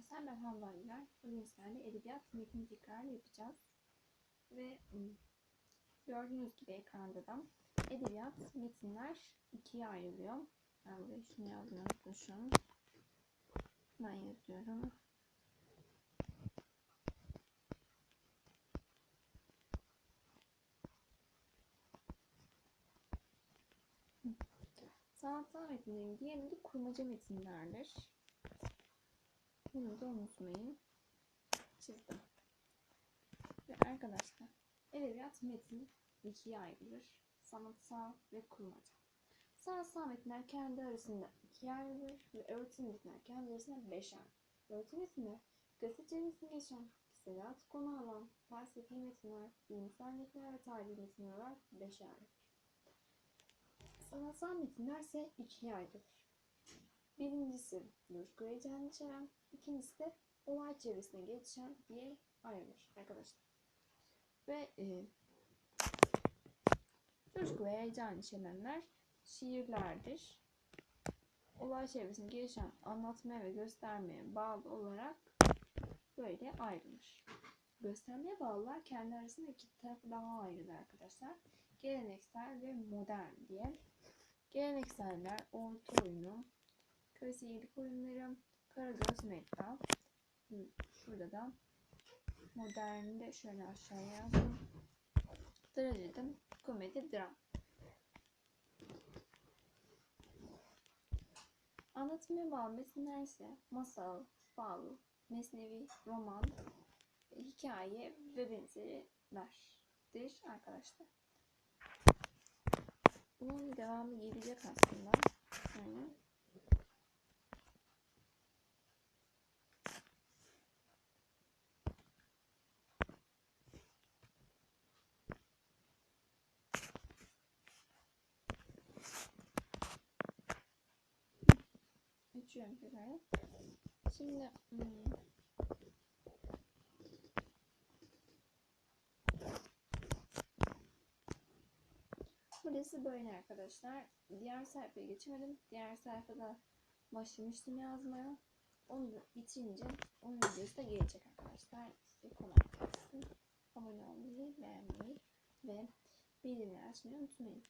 arkadaşlar ben Havva Güler. Bugün sizlerle edebiyat metni tekrar yapacağız. Ve ım, gördüğünüz gibi ekranda da edebiyat metinler ikiye ayrılıyor. Ben buraya şunu yazmayı unutmuşum. Ben yazıyorum. Sanatsal metinlerin diğeri de kurmaca metinlerdir. Bunu da unutmayın. Çizdim. Ve arkadaşlar edebiyat metin ikiye ayrılır. Sanatsal ve kurmaca. Sanatsal metinler kendi arasında ikiye ayrılır ve öğretim metinler kendi arasında beşer. Öğretim metinler gazetecilik geçen, hissiyat konu alan, felsefi metinler, bilimsel metinler ve tarihi metinler olarak beşer. Sanatsal metinler ise ikiye ayrılır. Birincisi coşku heyecanı içeren, ikincisi de olay çevresine geçen diye ayrılır arkadaşlar. Ve e, coşku ve heyecan içerenler şiirlerdir. Olay çevresine gelişen anlatmaya ve göstermeye bağlı olarak böyle ayrılır. Göstermeye bağlılar kendi arasında iki tarafı daha ayrılır arkadaşlar. Geleneksel ve modern diye. Gelenekseller orta oyunu, köy seyirlik oyunları, Karagöz Medya. Hı, Şurada da modernde şöyle aşağıya yazdım. Trajedi, komedi, dram. Anlatmaya bağlı metinler masal, bal, mesnevi, roman, hikaye ve benzerilerdir arkadaşlar. Bunun devamı gelecek aslında. Yani Açıyorum tekrar. Şimdi hmm, burası böyle arkadaşlar. Diğer sayfaya geçemedim. Diğer sayfada başlamıştım yazmaya. Onu da bitirince onun videosu da gelecek arkadaşlar. Size kolay gelsin. Abone olmayı, beğenmeyi ve bildirimleri açmayı unutmayın.